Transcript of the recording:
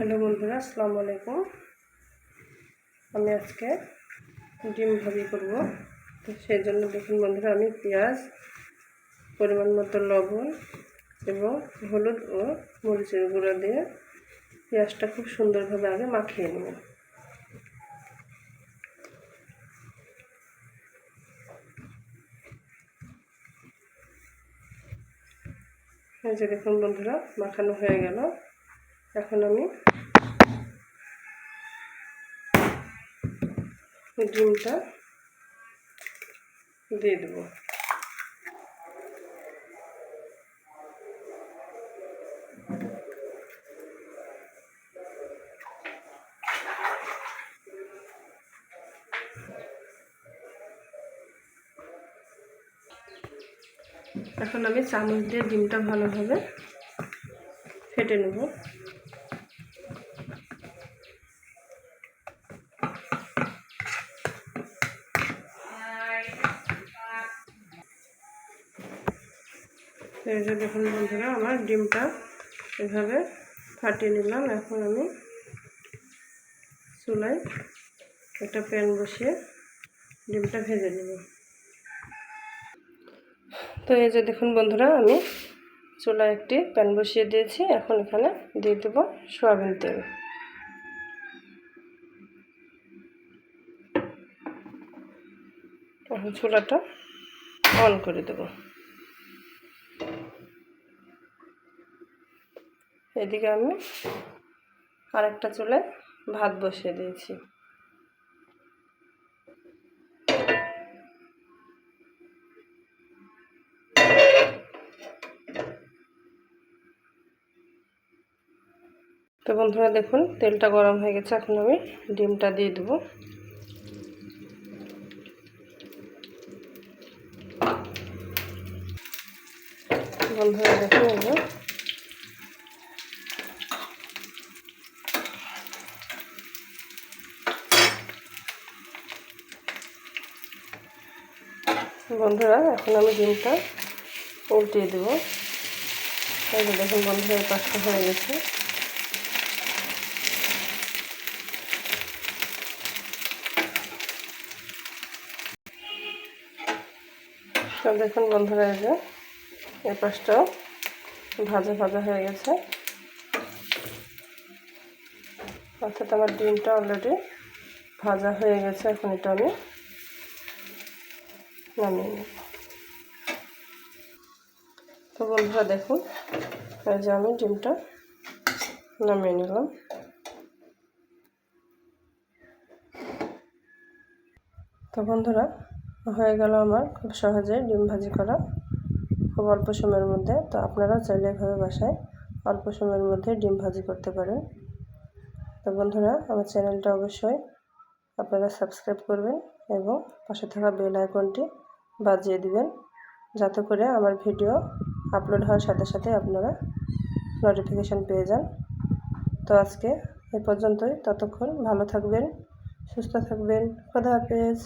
Hello বন্ধুরা, আসসালামু আলাইকুম। আমি আজকে ডিম ভাজি করব। তো সেই জন্য দেখুন বন্ধুরা, আমি পেঁয়াজ, পরিমাণ মতো লবণ এবং হলুদ ও মরিচের গুঁড়ো দিয়ে পেঁয়াজটা খুব সুন্দরভাবে আগে মাখিয়ে নেব। এই যে দেখুন বন্ধুরা, মাখানো হয়ে গেল। এখন আমি ডিমটা দিয়ে দেবো। এখন আমি চামচ দিয়ে ডিমটা ভালোভাবে ফেটে নেব। এই যে দেখুন বন্ধুরা, আমার ডিমটা এভাবে ফাটিয়ে নিলাম। এখন আমি চুলায় একটা প্যান বসিয়ে ডিমটা ভেজে নেব। তো এই যে দেখুন বন্ধুরা, আমি চুলায় একটি প্যান বসিয়ে দিয়েছি। এখন এখানে দিয়ে দেব সয়াবিন তেল। এখন চুলাটা অন করে দেব। এদিকে আমি আরেকটা চুলায় ভাত বসিয়ে দিয়েছি। তো বন্ধুরা দেখুন, তেলটা গরম হয়ে গেছে, এখন আমি ডিমটা দিয়ে দেবো। বন্ধুরা দেখুন বন্ধুরা, এখন আমি ডিমটা উল্টিয়ে দেবো। যে দেখুন বন্ধুরা পাঁচটা হয়ে গেছে। তো দেখুন বন্ধুরা, এই যে এই পাশটাও ভাজা ভাজা হয়ে গেছে। অর্থাৎ আমার ডিমটা অলরেডি ভাজা হয়ে গেছে, এখন এটা আমি নামিয়ে তো বন্ধুরা দেখুন, এই যে আমি ডিমটা নামিয়ে নিলাম। তো বন্ধুরা, হয়ে গেল আমার খুব সহজে ডিম ভাজি করা। খুব অল্প সময়ের মধ্যে, তো আপনারা চাইলে এভাবে বাসায় অল্প সময়ের মধ্যে ডিম ভাজি করতে পারেন। তো বন্ধুরা, আমার চ্যানেলটা অবশ্যই আপনারা সাবস্ক্রাইব করবেন এবং পাশে থাকা বেল আইকনটি বাজিয়ে দিবেন, যাতে করে আমার ভিডিও আপলোড হওয়ার সাথে সাথে আপনারা নোটিফিকেশান পেয়ে যান। তো আজকে এ পর্যন্তই। ততক্ষণ ভালো থাকবেন, সুস্থ থাকবেন। খোদা হাফেজ।